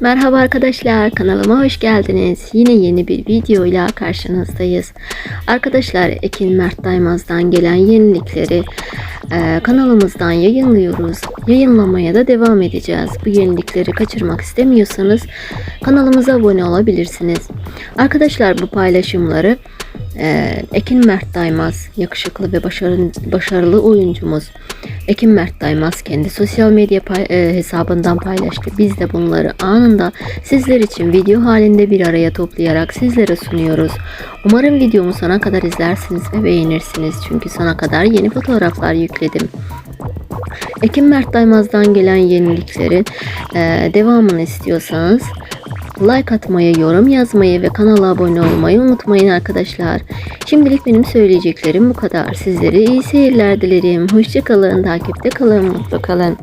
Merhaba arkadaşlar kanalıma hoş geldiniz. Yine yeni bir videoyla karşınızdayız. Arkadaşlar Ekin Mert Daymaz'dan gelen yenilikleri e, kanalımızdan yayınlıyoruz. Yayınlamaya da devam edeceğiz. Bu yenilikleri kaçırmak istemiyorsanız kanalımıza abone olabilirsiniz. Arkadaşlar bu paylaşımları e, Ekin Mert Daymaz yakışıklı ve başarılı, başarılı oyuncumuz Ekin Mert Daymaz kendi sosyal medya pay- e, hesabından paylaştı. Biz de bunları anında sizler için video halinde bir araya toplayarak sizlere sunuyoruz. Umarım videomu sona kadar izlersiniz ve beğenirsiniz. Çünkü sona kadar yeni fotoğraflar yükledim. Ekim Mert Daymaz'dan gelen yeniliklerin e, devamını istiyorsanız like atmayı, yorum yazmayı ve kanala abone olmayı unutmayın arkadaşlar. Şimdilik benim söyleyeceklerim bu kadar. Sizlere iyi seyirler dilerim. Hoşçakalın, takipte kalın, mutlu kalın.